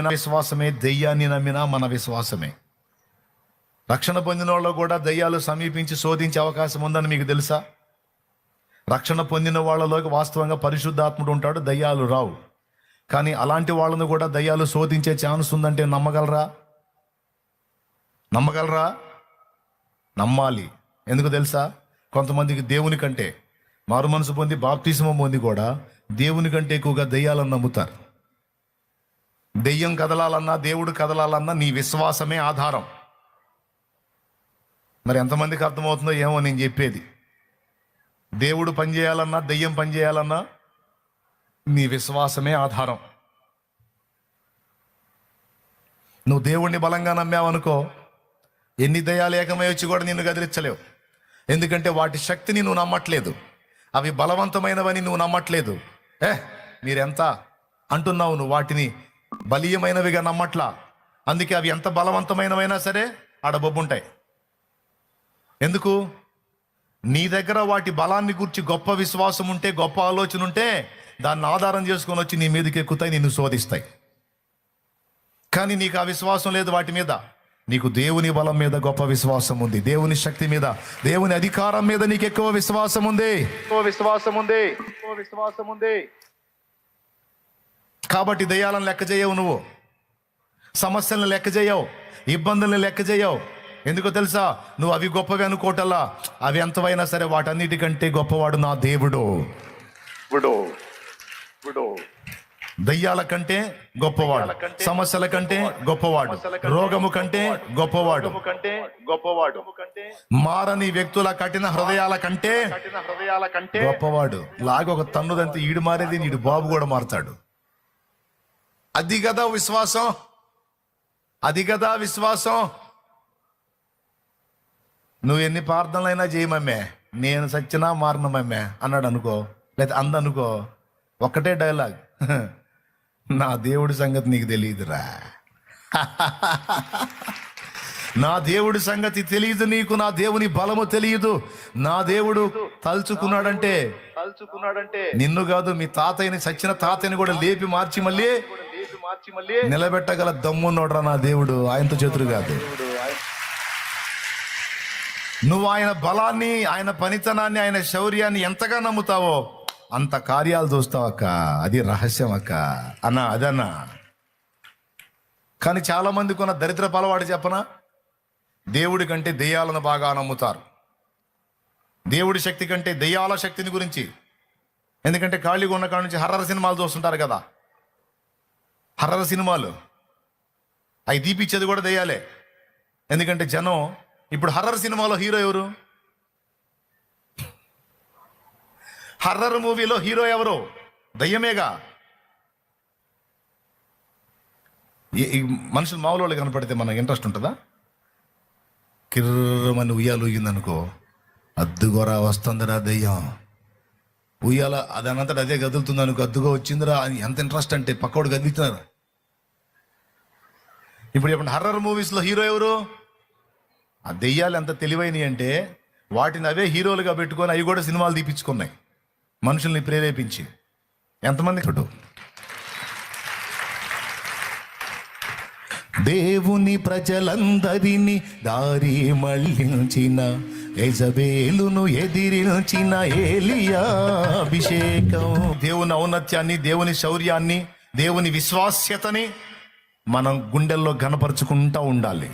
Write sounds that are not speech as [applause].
మన విశ్వాసమే దెయ్యాన్ని నమ్మినా మన విశ్వాసమే. రక్షణ పొందిన వాళ్ళు కూడా దయ్యాలు సమీపించి శోధించే అవకాశం ఉందని మీకు తెలుసా? రక్షణ పొందిన వాళ్ళలోకి వాస్తవంగా పరిశుద్ధాత్ముడు ఉంటాడు దయ్యాలు రావు. కానీ అలాంటి వాళ్ళను కూడా దయ్యాలు శోధించే ఛాన్స్ ఉందంటే నమ్మగలరా? నమ్మగలరా? నమ్మాలి. ఎందుకు తెలుసా? కొంతమందికి దేవుని కంటే మారు మనసు పొంది బాప్తిజమం పొంది కూడా దేవుని కంటే ఎక్కువగా దయ్యాలను నమ్ముతారు. దెయ్యం కదలాలన్నా దేవుడు కదలాలన్నా నీ విశ్వాసమే ఆధారం. మరి ఎంతమందికి అర్థమవుతుందో ఏమో నేను చెప్పేది. దేవుడు పనిచేయాలన్నా దెయ్యం పనిచేయాలన్నా నీ విశ్వాసమే ఆధారం. నువ్వు దేవుణ్ణి బలంగా నమ్మావనుకో ఎన్ని దయాలు ఏకమై వచ్చి కూడా నిన్ను గదిలించలేవు. ఎందుకంటే వాటి శక్తిని నువ్వు నమ్మట్లేదు. అవి బలవంతమైనవని నువ్వు నమ్మట్లేదు. ఏ మీరెంత అంటున్నావు నువ్వు వాటిని? బలీయమైనవిగా నమ్మట్లా. అందుకే అవి ఎంత బలవంతమైనవైనా సరే ఆడ బొబ్బుంటాయి. ఎందుకు? నీ దగ్గర వాటి బలాన్ని గురించి గొప్ప విశ్వాసం ఉంటే గొప్ప ఆలోచన ఉంటే దాన్ని ఆధారం చేసుకొని వచ్చి నీ మీదకి ఎక్కుతాయి నిన్ను శోధిస్తాయి. కానీ నీకు ఆ విశ్వాసం లేదు వాటి మీద. నీకు దేవుని బలం మీద గొప్ప విశ్వాసం ఉంది. దేవుని శక్తి మీద దేవుని అధికారం మీద నీకు ఎక్కువ విశ్వాసం ఉంది. ఎక్కువ విశ్వాసం ఉంది. ఎక్కువ విశ్వాసం ఉంది. కాబట్టి దయ్యాలను లెక్క చేయవు నువ్వు. సమస్యలను లెక్క చేయవు. ఇబ్బందులను లెక్క చేయవు. ఎందుకో తెలుసా? నువ్వు అవి గొప్పవి అనుకోటల్లా. అవి ఎంతవైనా సరే వాటన్నిటికంటే గొప్పవాడు నా దేవుడు. దయ్యాల కంటే గొప్పవాడు. సమస్యల కంటే గొప్పవాడు. రోగము కంటే గొప్పవాడు. కంటే గొప్పవాడు. మారని వ్యక్తుల కఠిన హృదయాల కంటే హృదయాల కంటే గొప్పవాడు. లాగ ఒక తన్నుదంతే ఈడు మారేది నీడు బాబు కూడా మారుతాడు. అది కదా విశ్వాసం? అది కదా విశ్వాసం? నువ్వు ఎన్ని ప్రార్థనలైనా చేయమమ్మే నేను సచ్చినా మారణమమ్మే అన్నాడు అనుకో. లేదా అందనుకో ఒక్కటే డైలాగ్. [laughs] నా దేవుడి సంగతి నీకు తెలియదురా. [laughs] నా దేవుడి సంగతి తెలియదు నీకు. నా దేవుని బలము తెలియదు. నా దేవుడు తలుచుకున్నాడంటే తలుచుకున్నాడంటే నిన్ను కాదు మీ తాతయ్యని సచ్చిన తాతయ్యని కూడా లేపి మార్చి మళ్ళీ మార్చి మళ్ళీ నిలబెట్టగల దమ్మున్నోడ్రా నా దేవుడు. ఆయనతో చేతులు కాదు నువ్వు ఆయన బలాన్ని ఆయన పనితనాన్ని ఆయన శౌర్యాన్ని ఎంతగా నమ్ముతావో అంత కార్యాలు చూస్తావు అక్క. అది రహస్యం అక్క. అన్న అదన్నా. కానీ చాలా మందికి ఉన్న దరిద్ర పలవాడు చెప్పనా? దేవుడి కంటే దెయ్యాలను బాగా నమ్ముతారు. దేవుడి శక్తి కంటే దెయ్యాల శక్తిని గురించి. ఎందుకంటే ఖాళీగా ఉన్న కాడ నుంచి హర్రర్ సినిమాలు చూస్తుంటారు కదా. హర్రర్ సినిమాలు. అవి తీపిచ్చేది కూడా దెయ్యాలే. ఎందుకంటే జనం ఇప్పుడు హర్రర్ సినిమాలో హీరో ఎవరు? హర్రర్ మూవీలో హీరో ఎవరు? దయ్యమేగా? మనుషులు మామూలు వాళ్ళు కనపడితే మనకు ఇంట్రెస్ట్ ఉంటుందా? కిర్రమని ఉయ్యాలు ఊగిందనుకో అద్దుగొర వస్తుందిరా దయ్యం. ఉయ్యాల అదనంతట అదే కదులుతుంది అనుకో అద్దుగా వచ్చిందిరా. అని ఎంత ఇంట్రెస్ట్ అంటే పక్కోడు కదులుతున్నారు ఇప్పుడు చెప్పండి హర్రర్ మూవీస్లో హీరో ఎవరు? ఆ దెయ్యాలు ఎంత తెలివైనవి అంటే వాటిని అవే హీరోలుగా పెట్టుకొని అవి కూడా సినిమాలు తీపించుకున్నాయి మనుషుల్ని ప్రేరేపించి. ఎంతమంది? ఇప్పుడు దేవుని ప్రజలందరినీ దారి మళ్ళించిన యజబేలును ఎదిరించిన ఏలియా అభిషేకం. దేవుని ఔన్నత్యాన్ని దేవుని శౌర్యాన్ని దేవుని విశ్వాస్యతని మనం గుండెల్లో గనపరుచుకుంటూ ఉండాలి.